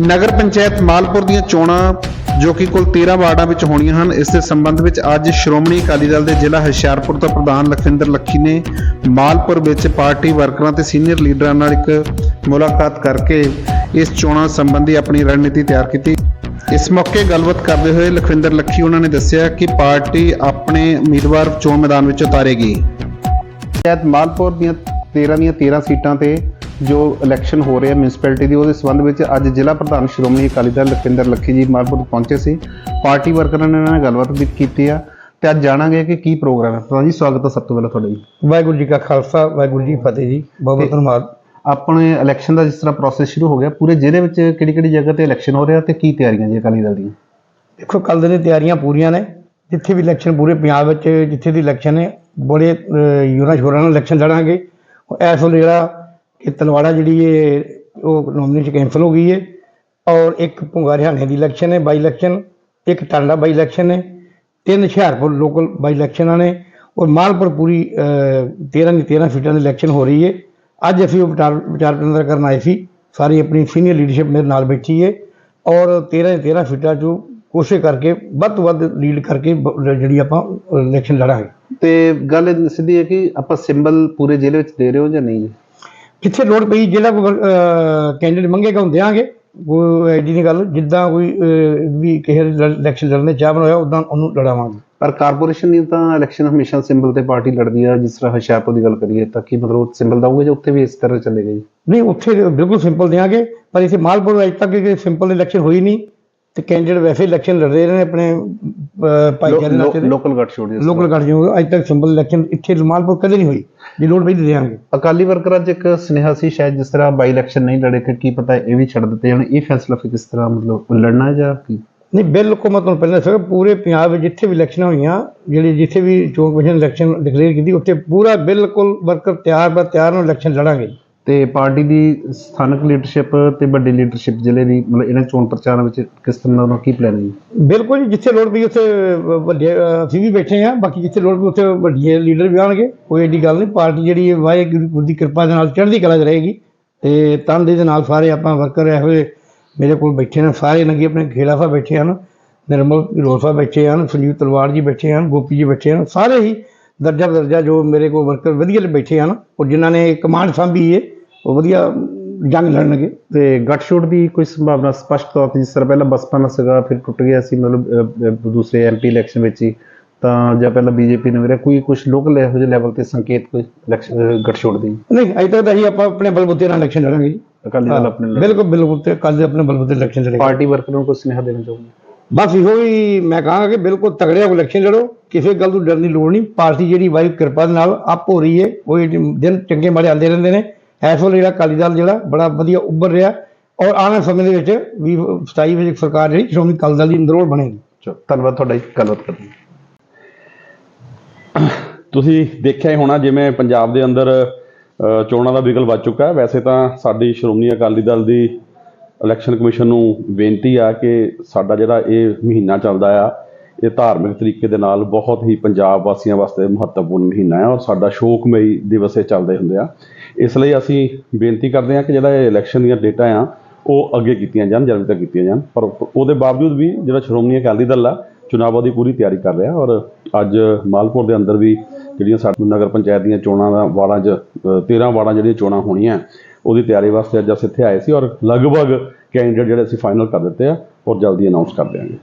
ਨਗਰ ਪੰਚਾਇਤ ਮਾਲਪੁਰ ਦੀਆਂ ਚੋਣਾਂ ਜੋ ਕਿ ਕੁੱਲ 13 ਵਾਰਡਾਂ ਵਿੱਚ ਹੋਣੀਆਂ ਹਨ, ਇਸ ਦੇ ਸੰਬੰਧ ਵਿੱਚ ਅੱਜ ਸ਼੍ਰੋਮਣੀ ਅਕਾਲੀ ਦਲ ਦੇ ਜ਼ਿਲ੍ਹਾ ਹੁਸ਼ਿਆਰਪੁਰ ਤੋਂ ਪ੍ਰਧਾਨ ਲਖਵਿੰਦਰ ਲੱਖੀ ਨੇ ਮਾਲਪੁਰ ਵਿੱਚ ਪਾਰਟੀ ਵਰਕਰਾਂ ਤੇ ਸੀਨੀਅਰ ਲੀਡਰਾਂ ਨਾਲ ਇੱਕ ਮੁਲਾਕਾਤ ਕਰਕੇ ਇਸ ਚੋਣਾਂ ਸੰਬੰਧੀ ਆਪਣੀ ਰਣਨੀਤੀ ਤਿਆਰ ਕੀਤੀ। ਇਸ ਮੌਕੇ ਗੱਲਬਾਤ ਕਰਦੇ ਹੋਏ ਲਖਵਿੰਦਰ ਲੱਖੀ ਉਹਨਾਂ ਨੇ ਦੱਸਿਆ ਕਿ ਪਾਰਟੀ ਆਪਣੇ ਉਮੀਦਵਾਰ ਚੋਣ ਮੈਦਾਨ ਵਿੱਚ ਉਤਾਰੇਗੀ। ਪੰਚਾਇਤ ਮਾਲਪੁਰ ਦੀਆਂ 13 ਦੀਆਂ 13 ਸੀਟਾਂ ਤੇ ਜੋ ਇਲੈਕਸ਼ਨ ਹੋ ਰਿਹਾ ਮਿਊਨਿਸਪੈਲਿਟੀ ਦੀ ਉਹਦੇ ਸੰਬੰਧ ਵਿੱਚ ਅੱਜ ਜ਼ਿਲ੍ਹਾ ਪ੍ਰਧਾਨ ਸ਼੍ਰੋਮਣੀ ਅਕਾਲੀ ਦਲ ਲਖਵਿੰਦਰ ਲੱਖੀ ਜੀ ਮਾਲਪੁਰ ਪਹੁੰਚੇ ਸੀ। ਪਾਰਟੀ ਵਰਕਰਾਂ ਨੇ ਇਹਨਾਂ ਨਾਲ ਗੱਲਬਾਤ ਵੀ ਕੀਤੀ ਆ ਤੇ ਅੱਜ ਜਾਣਾਂਗੇ ਕਿ ਕੀ ਪ੍ਰੋਗਰਾਮ ਹੈ ਪ੍ਰਧਾਨ ਜੀ ਸਵਾਗਤ ਹੈ ਸਭ ਤੋਂ ਪਹਿਲਾਂ ਤੁਹਾਡਾ ਜੀ। ਵਾਹਿਗੁਰੂ ਜੀ ਕਾ ਖਾਲਸਾ ਵਾਹਿਗੁਰੂ ਜੀ ਫਤਿਹ ਜੀ। ਬਹੁਤ ਬਹੁਤ ਧੰਨਵਾਦ। ਆਪਣੇ ਇਲੈਕਸ਼ਨ ਦਾ ਜਿਸ ਤਰ੍ਹਾਂ ਪ੍ਰੋਸੈਸ ਸ਼ੁਰੂ ਹੋ ਗਿਆ ਪੂਰੇ ਜ਼ਿਲ੍ਹੇ ਵਿੱਚ ਕਿਹੜੀ ਕਿਹੜੀ ਜਗ੍ਹਾ ਤੇ ਇਲੈਕਸ਼ਨ ਹੋ ਰਿਹਾ ਤੇ ਕੀ ਤਿਆਰੀਆਂ ਜੀ ਅਕਾਲੀ ਦਲ ਦੀਆਂ? ਦੇਖੋ ਕੱਲ ਦੇ ਨੇ ਤਿਆਰੀਆਂ ਪੂਰੀਆਂ ਨੇ। ਜਿੱਥੇ ਵੀ ਇਲੈਕਸ਼ਨ ਪੂਰੇ ਪੰਜਾਬ ਵਿੱਚ ਜਿੱਥੇ ਦੀ ਇਲੈਕਸ਼ਨ ਹੈ ਬੜੇ ਯੋਰਾਂ ਸ਼ੋਰਾਂ ਨਾਲ ਇਲੈਕਸ਼ਨ ਲੜਾਂਗੇ। ਇਸ ਵੇਲੇ ਜਿਹੜਾ ਕਿ ਤਲਵਾੜਾ ਜਿਹੜੀ ਹੈ ਉਹ ਨੋਮੀਨੇਸ਼ਨ ਕੈਂਸਲ ਹੋ ਗਈ ਹੈ ਔਰ ਇੱਕ ਭੁੰਗਾ ਹਰਿਆਣੇ ਦੀ ਇਲੈਕਸ਼ਨ ਹੈ ਬਾਈ ਇਲੈਕਸ਼ਨ ਇੱਕ ਟਾਂਡਾ ਬਾਈ ਇਲੈਕਸ਼ਨ ਹੈ, ਤਿੰਨ ਹੁਸ਼ਿਆਰਪੁਰ ਲੋਕਲ ਬਾਈ ਇਲੈਕਸ਼ਨਾਂ ਨੇ ਔਰ ਮਾਲਪੁਰ ਪੂਰੀ 13 ਦੀ 13 ਸੀਟਾਂ ਦੀ ਇਲੈਕਸ਼ਨ ਹੋ ਰਹੀ ਹੈ। ਅੱਜ ਅਸੀਂ ਉਹ ਵਿਚਾਰ ਵਿਚਾਰ ਵਟਾਂਦਰਾ ਕਰਨ ਆਏ ਸੀ। ਸਾਰੀ ਆਪਣੀ ਸੀਨੀਅਰ ਲੀਡਰਸ਼ਿਪ ਮੇਰੇ ਨਾਲ ਬੈਠੀ ਹੈ ਔਰ 13 ਦੀ 13 ਸੀਟਾਂ 'ਚੋਂ ਕੋਸ਼ਿਸ਼ ਕਰਕੇ ਵੱਧ ਤੋਂ ਵੱਧ ਲੀਡ ਕਰਕੇ ਜਿਹੜੀ ਆਪਾਂ ਇਲੈਕਸ਼ਨ ਲੜਾਂਗੇ। ਤੇ ਗੱਲ ਸਿੱਧੀ ਹੈ ਕਿ ਆਪਾਂ ਸਿੰਬਲ ਪੂਰੇ ਜ਼ਿਲ੍ਹੇ ਵਿੱਚ ਦੇ ਰਹੇ ਹੋ ਜਾਂ ਨਹੀਂ? ਜਿੱਥੇ ਲੋੜ ਪਈ ਜਿਹੜਾ ਕੋਈ ਕੈਂਡੀਡੇਟ ਮੰਗੇਗਾ ਉਹ ਦੇਵਾਂਗੇ ਕੋਈ ਐਡੀ ਨਹੀਂ ਗੱਲ ਜਿੱਦਾਂ ਕੋਈ ਵੀ ਕਿਸੇ ਇਲੈਕਸ਼ਨ ਲੜਨੇ ਚਾਹ ਬਣਾਇਆ ਉਦਾਂ ਉਹਨੂੰ ਲੜਾਵਾਂਗੇ। ਪਰ ਕਾਰਪੋਰੇਸ਼ਨ ਦੀ ਤਾਂ ਇਲੈਕਸ਼ਨ ਹਮੇਸ਼ਾ ਸਿੰਬਲ ਤੇ ਪਾਰਟੀ ਲੜਦੀ ਆ ਜਿਸ ਤਰ੍ਹਾਂ ਹੁਸ਼ਿਆਰਪੁਰ ਦੀ ਗੱਲ ਕਰੀਏ ਤਾਂ ਕੀ ਮਤਲਬ ਸਿੰਬਲ ਦਊਗੇ ਜਾਂ ਉੱਥੇ ਵੀ ਇਸ ਤਰ੍ਹਾਂ ਚੱਲੇਗਾ ਜੀ ਨਹੀਂ ਉੱਥੇ ਬਿਲਕੁਲ ਸਿੰਪਲ ਦੇਵਾਂਗੇ ਪਰ ਇੱਥੇ ਮਾਲਪੁਰ ਅਜੇ ਤੱਕ ਸਿੰਪਲ ਇਲੈਕਸ਼ਨ ਹੋਈ ਨਹੀਂ। ਤੇ ਕੈਂਡੀਡੇਟ ਵੈਸੇ ਇਲੈਕਸ਼ਨ ਲੜ ਰਹੇ ਨੇ ਆਪਣੇ ਭਾਈਚਾਰੇ ਨਾਲ ਤੇ ਲੋਕਲ ਗੱਟ ਛੋੜ ਜੀ ਲੋਕਲ ਕੱਢ ਜਾਊਗਾ ਅੱਜ ਤੱਕ ਸਿੰਪਲ ਇਲੈਕਸ਼ਨ ਇੱਥੇ ਮਾਲਪੁਰ ਕਦੇ ਨਹੀਂ ਹੋਈ। ਜੇ ਲੋੜ ਪਈ ਤਾਂ ਦੇਵਾਂਗੇ। ਅਕਾਲੀ ਵਰਕਰਾਂ 'ਚ ਇੱਕ ਸੁਨੇਹਾ ਸੀ ਸ਼ਾਇਦ ਜਿਸ ਤਰ੍ਹਾਂ ਬਾਈ ਇਲੈਕਸ਼ਨ ਨਹੀਂ ਲੜੇ ਕਿ ਕੀ ਪਤਾ ਇਹ ਵੀ ਛੱਡ ਦਿੱਤੇ ਜਾਣ। ਇਹ ਫੈਸਲਾ ਫਿਰ ਕਿਸ ਤਰ੍ਹਾਂ ਮਤਲਬ ਲੜਨਾ ਜਾਂ ਕੀ? ਨਹੀਂ ਬਿਲਕੁਲ ਮੈਂ ਤੁਹਾਨੂੰ ਪਹਿਲਾਂ ਦੱਸਿਆ ਪੂਰੇ ਪੰਜਾਬ ਵਿੱਚ ਜਿੱਥੇ ਵੀ ਇਲੈਕਸ਼ਨਾਂ ਹੋਈਆਂ ਜਿਹੜੇ ਜਿੱਥੇ ਵੀ ਚੋਣ ਕਮਿਸ਼ਨ ਇਲੈਕਸ਼ਨ ਡਿਕਲੇਅਰ ਕੀਤੀ ਉੱਥੇ ਪੂਰਾ ਬਿਲਕੁਲ ਵਰਕਰ ਤਿਆਰ ਬਰ ਤਿਆਰ ਨਾਲ ਇਲੈਕਸ਼ਨ ਲੜਾਂਗੇ। ਤੇ ਪਾਰਟੀ ਦੀ ਸਥਾਨਕ ਲੀਡਰਸ਼ਿਪ ਤੇ ਵੱਡੀ ਲੀਡਰਸ਼ਿਪ ਜ਼ਿਲ੍ਹੇ ਦੀ, ਮਤਲਬ ਇਹਨਾਂ ਚੋਣ ਪ੍ਰਚਾਰਾਂ ਵਿੱਚ ਕਿਸ ਤਰ੍ਹਾਂ ਦਾ ਕੀ ਪਲਾਨ ਹੈ ਜੀ? ਬਿਲਕੁਲ ਜੀ, ਜਿੱਥੇ ਲੋੜ ਪਈ ਉੱਥੇ ਵੱਡੇ ਅਸੀਂ ਵੀ ਬੈਠੇ ਹਾਂ, ਬਾਕੀ ਜਿੱਥੇ ਲੋੜ ਪਈ ਉੱਥੇ ਵੱਡੇ ਲੀਡਰ ਵੀ ਆਉਣਗੇ, ਕੋਈ ਐਡੀ ਗੱਲ ਨਹੀਂ, ਪਾਰਟੀ ਜਿਹੜੀ ਹੈ, ਵਾਹਿਗੁਰੂ ਦੀ ਕਿਰਪਾ ਦੇ ਨਾਲ ਚੜ੍ਹਦੀ ਕਲਾ 'ਚ ਰਹੇਗੀ ਤੇ ਤਨਦੇ ਦੇ ਨਾਲ ਸਾਰੇ ਆਪਾਂ ਵਰਕਰ ਇਹੋ ਜਿਹੇ ਮੇਰੇ ਕੋਲ ਬੈਠੇ ਨੇ, ਸਾਰੇ ਨਗੇ ਆਪਣੇ ਖੇੜਾ ਸਾਹਿਬ ਬੈਠੇ ਹਨ, ਨਿਰਮਲ ਰੋਲ ਸਾਹਿਬ ਬੈਠੇ ਹਨ, ਸੰਜੀਵ ਤਲਵਾਰ ਜੀ ਬੈਠੇ ਹਨ, ਗੋਪੀ ਜੀ ਬੈਠੇ ਹਨ, ਸਾਰੇ ਹੀ ਦਰਜਾ ਦਰਜਾ ਜੋ ਮੇਰੇ ਕੋਲ ਵਰਕਰ ਵਧੀਆ ਬੈਠੇ ਹਨ ਉਹ ਜਿਨ੍ਹਾਂ ਨੇ ਕਮਾਂਡ ਸੰਭੀ ਹੈ ਉਹ ਵਧੀਆ ਜੰਗ ਲੜਨਗੇ ਤੇ ਗੱਠਜੋੜ ਦੀ ਕੋਈ ਸੰਭਾਵਨਾ ਸਪਸ਼ਟ ਤੌਰ ਤੇ ਜਿਸ ਤਰ੍ਹਾਂ ਪਹਿਲਾਂ ਬਸਪਾ ਨਾਲ ਸੀਗਾ ਫਿਰ ਟੁੱਟ ਗਿਆ ਸੀ ਮਤਲਬ ਦੂਸਰੇ ਐਮਪੀ ਇਲੈਕਸ਼ਨ ਵਿੱਚ ਹੀ ਤਾਂ ਜਾਂ ਪਹਿਲਾਂ ਬੀਜੇਪੀ ਨੇ ਮੇਰਾ ਕੋਈ ਕੁਝ ਲੋਕਲ ਇਹੋ ਜਿਹੇ ਲੈਵਲ ਤੇ ਸੰਕੇਤ ਕੋਈ ਇਲੈਕਸ਼ਨ ਗੱਠਜੋੜ ਦੀ? ਨਹੀਂ ਅਜੇ ਤੱਕ ਤਾਂ ਅਸੀਂ ਆਪਾਂ ਆਪਣੇ ਬਲਬੂਤੇ ਨਾਲ ਇਲੈਕਸ਼ਨ ਲੜਾਂਗੇ ਜੀ। ਅਕਾਲੀ ਦਲ ਆਪਣੇ ਬਿਲਕੁਲ ਬਿਲਕੁਲ ਤੇ ਕੱਲ ਆਪਣੇ ਬਲਬੂਤੇ ਇਲੈਕਸ਼ਨ ਲੜਾਂਗੇ। ਪਾਰਟੀ ਵਰਕਰਾਂ ਨੂੰ ਕੋਈ ਸੁਨੇਹਾ ਦੇਣਾ ਚਾਹੁੰਦੇ ਬਸ ਇਹੋ ਹੀ ਮੈਂ ਕਹਾਂਗਾ ਕਿ ਬਿਲਕੁਲ ਤਗੜੇ ਹੋ ਕੇ ਇਲੈਕਸ਼ਨ ਲੜੋ ਕਿਸੇ ਗੱਲ ਤੋਂ ਡਰਨ ਦੀ ਲੋੜ ਨਹੀਂ। ਪਾਰਟੀ ਜਿਹੜੀ ਵਾਹਿਗੁਰੂ ਕਿਰਪਾ ਦੇ ਨਾਲ ਆਪ ਹੋ ਰਹੀ ਹੈ ਉਹ ਦਿਨ ਚੰਗੇ ਮਾੜੇ ਆਉਂਦੇ ਰਹਿੰਦੇ ਨੇ। ਇਸ ਵੇਲੇ ਜਿਹੜਾ ਅਕਾਲੀ ਦਲ ਜਿਹੜਾ ਬੜਾ ਵਧੀਆ ਉੱਭਰ ਰਿਹਾ। ਔਰ ਆਉਣ ਵਾਲੇ ਸਮੇਂ ਦੇ ਵਿੱਚ ਵੀ 27 ਵਿੱਚ ਸਰਕਾਰ ਜਿਹੜੀ ਸ਼੍ਰੋਮਣੀ ਅਕਾਲੀ ਦਲ ਦੀ ਅੰਦਰੋਂ ਬਣੇਗੀ। ਚਲੋ ਧੰਨਵਾਦ ਤੁਹਾਡਾ ਗੱਲਬਾਤ ਕਰਨ ਤੁਸੀਂ ਦੇਖਿਆ ਹੀ ਹੋਣਾ ਜਿਵੇਂ ਪੰਜਾਬ ਦੇ ਅੰਦਰ ਅ, ਚੋਣਾਂ ਦਾ ਵਿਗਲ ਵੱਜ ਚੁੱਕਾ ਹੈ। ਵੈਸੇ ਤਾਂ ਸਾਡੀ ਸ਼੍ਰੋਮਣੀ ਅਕਾਲੀ ਦਲ ਦੀ ਇਲੈਕਸ਼ਨ ਕਮਿਸ਼ਨ ਨੂੰ ਬੇਨਤੀ ਆ ਕਿ ਸਾਡਾ ਜਿਹੜਾ ਇਹ ਮਹੀਨਾ ਚੱਲਦਾ ਆ ਇਹ ਧਾਰਮਿਕ ਤਰੀਕੇ ਦੇ ਨਾਲ ਬਹੁਤ ਹੀ ਪੰਜਾਬ ਵਾਸੀਆਂ ਵਾਸਤੇ ਮਹੱਤਵਪੂਰਨ ਮਹੀਨਾ ਹੈ। ਔਰ ਸਾਡਾ ਸ਼ੋਕਮਈ ਦਿਵਸ ਇਹ ਚੱਲਦੇ ਹੁੰਦੇ ਆ। ਇਸ ਲਈ ਅਸੀਂ ਬੇਨਤੀ ਕਰਦੇ ਹਾਂ ਕਿ ਜਿਹੜਾ ਇਹ ਇਲੈਕਸ਼ਨ ਦੀਆਂ ਡੇਟਾ ਆ ਉਹ ਅੱਗੇ ਕੀਤੀਆਂ ਜਾਣ ਜਲਦੀ ਤੱਕ ਕੀਤੀਆਂ ਜਾਣ। ਪਰ ਉਹਦੇ ਬਾਵਜੂਦ ਵੀ ਜਿਹੜਾ ਸ਼੍ਰੋਮਣੀ ਅਕਾਲੀ ਦਲ ਆ ਚੁਣਾਵਾਂ ਦੀ ਪੂਰੀ ਤਿਆਰੀ ਕਰ ਰਿਹਾ ਔਰ ਅੱਜ ਮਾਲਪੁਰ ਦੇ ਅੰਦਰ ਵੀ ਜਿਹੜੀਆਂ ਸਾਡੇ ਨਗਰ ਪੰਚਾਇਤ ਦੀਆਂ ਚੋਣਾਂ ਦਾ ਵਾਰਡਾਂ 'ਚ ਅ, 13 ਵਾਰਡਾਂ ਜਿਹੜੀਆਂ ਚੋਣਾਂ ਹੋਣੀਆਂ ਉਹਦੀ ਤਿਆਰੀ ਵਾਸਤੇ ਅੱਜ ਅਸੀਂ ਇੱਥੇ ਆਏ ਸੀ ਔਰ ਲਗਭਗ ਕੈਂਡੀਡੇਟ ਜਿਹੜੇ ਅਸੀਂ ਫਾਈਨਲ ਕਰ ਦਿੱਤੇ ਆ ਔਰ ਜਲਦੀ ਅਨਾਉਂਸ ਕਰ ਦਿਆਂਗੇ।